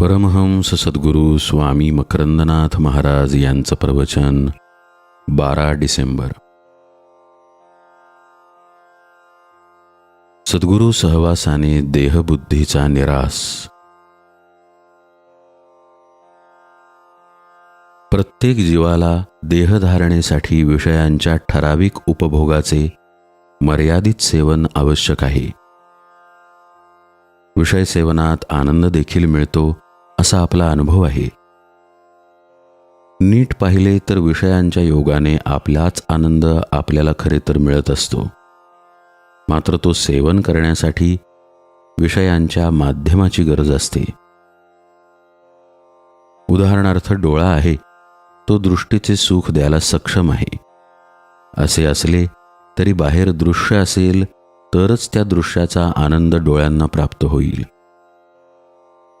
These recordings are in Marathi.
परमहंस सद्गुरू स्वामी मकरंदनाथ महाराज यांचं प्रवचन बारा डिसेंबर. सद्गुरू सहवासाने देहबुद्धीचा निरास. प्रत्येक जीवाला देहधारणेसाठी विषयांच्या ठराविक उपभोगाचे मर्यादित सेवन आवश्यक आहे. विषय सेवनात आनंद देखील मिळतो असा आपला अनुभव आहे. नीट पाहिले तर विषयांच्या योगाने आपलाच आनंद आपल्याला खरे तर मिळत असतो. मात्र तो सेवन करण्यासाठी विषयांच्या माध्यमाची गरज असते. उदाहरणार्थ डोळा आहे तो दृष्टीचे सुख द्यायला सक्षम आहे. असे असले तरी बाहेर दृश्य असेल तरच त्या दृश्याचा आनंद डोळ्यांना प्राप्त होईल.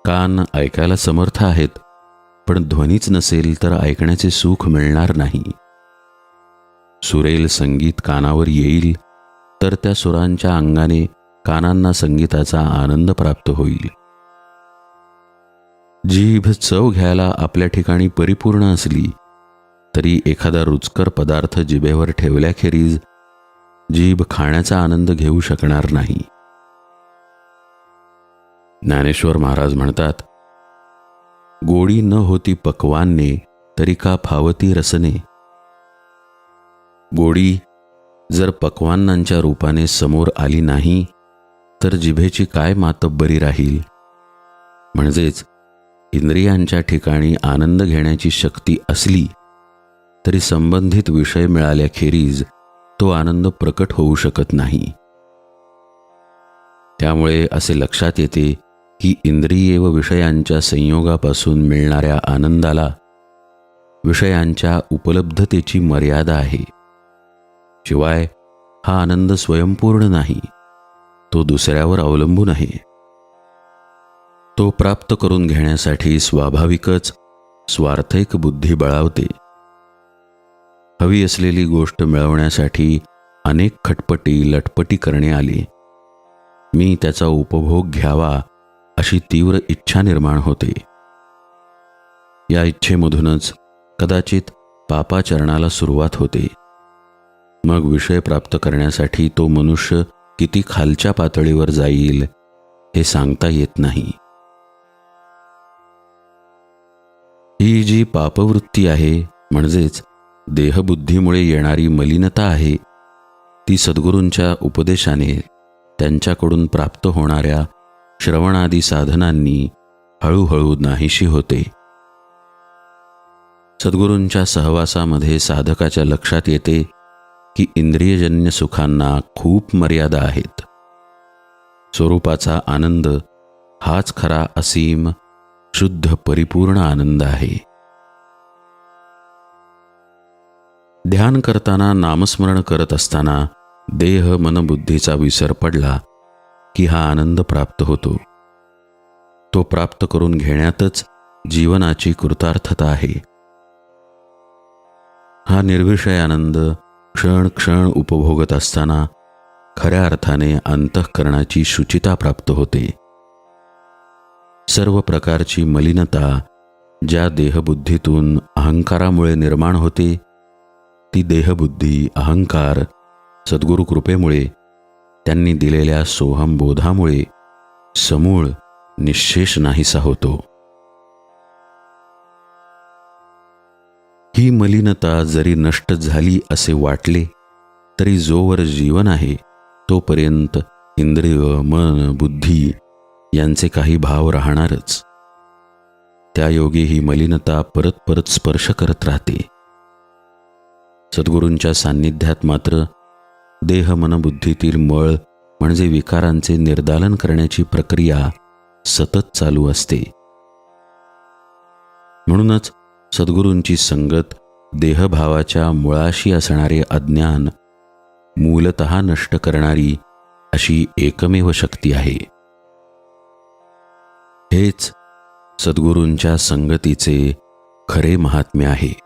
कान ऐकायला समर्थ आहेत पण ध्वनीच नसेल तर ऐकण्याचे सुख मिळणार नाही. सुरेल संगीत कानावर येईल तर त्या सुरांच्या अंगाने कानांना संगीताचा आनंद प्राप्त होईल. जीभ चव घ्यायला आपल्या ठिकाणी परिपूर्ण असली तरी एखादा रुचकर पदार्थ जिभेवर ठेवल्याखेरीज जीभ खाण्याचा आनंद घेऊ शकणार नाही. ज्ञानेश्वर महाराज म्हणतात गोडी न होती पकवानने तरी का फावती रसने? गोडी जर पक्वान्नांच्या रूपाने समोर आली नाही तर जिभेची काय मातब्बरी राहील? म्हणजेच इंद्रियांच्या ठिकाणी आनंद घेण्याची शक्ती असली तरी संबंधित विषय मिळाल्याखेरीज तो आनंद प्रकट होऊ शकत नाही. त्यामुळे असे लक्षात येते की इंद्रिये व विषयांच्या संयोगापासून मिळणाऱ्या आनंदाला विषयांच्या उपलब्धतेची मर्यादा आहे. शिवाय हा आनंद स्वयंपूर्ण नाही तो दुसऱ्यावर अवलंबून आहे. तो प्राप्त करून घेण्यासाठी स्वाभाविकच स्वार्थैक बुद्धी बळावते. हवी असलेली गोष्ट मिळवण्यासाठी अनेक खटपटी लटपटी करणे आली. मी त्याचा उपभोग घ्यावा अशी तीव्र इच्छा निर्माण होते. या इच्छेमधूनच कदाचित पापाचरणाला सुरुवात होते. मग विषय प्राप्त करण्यासाठी तो मनुष्य किती खालच्या पातळीवर जाईल हे सांगता येत नाही. ही जी पापवृत्ती आहे म्हणजेच देहबुद्धीमुळे येणारी मलिनता आहे ती सद्गुरूंच्या उपदेशाने त्यांच्याकडून प्राप्त होणाऱ्या श्रवणादी साधनांनी हळूहळू नाहीशी होते. सद्गुरूंच्या सहवासामध्ये साधकाच्या लक्षात येते की इंद्रियजन्य सुखांना खूप मर्यादा आहेत. स्वरूपाचा आनंद हाच खरा असीम शुद्ध परिपूर्ण आनंद आहे. ध्यान करताना नामस्मरण करत असताना देह मनबुद्धीचा विसर पडला की हा आनंद प्राप्त होतो. तो प्राप्त करून घेण्यातच जीवनाची कृतार्थता आहे. हा निर्विषय आनंद क्षण क्षण उपभोगत असताना खऱ्या अर्थाने अंतःकरणाची शुचिता प्राप्त होते. सर्व प्रकारची मलिनता ज्या देहबुद्धीतून अहंकारामुळे निर्माण होते ती देहबुद्धी अहंकार सद्गुरु कृपेमुळे त्यांनी दिलेल्या सोहमबोधामुळे समूळ निशेष नाहीसा होतो. ही मलिनता जरी नष्ट झाली असे वाटले तरी जोवर जीवन आहे तोपर्यंत इंद्रिय मन बुद्धी यांचे काही भाव राहणारच. त्यायोगे ही मलिनता परत परत स्पर्श करत राहते. सद्गुरूंच्या सान्निध्यात मात्र देह मनबुद्धीतील मळ म्हणजे विकारांचे निर्दालन करण्याची प्रक्रिया सतत चालू असते. म्हणूनच सद्गुरूंची संगत देहभावाच्या मुळाशी असणारे अज्ञान मूलत नष्ट करणारी अशी एकमेव शक्ती आहे. हेच सद्गुरूंच्या संगतीचे खरे महात्म्य आहे.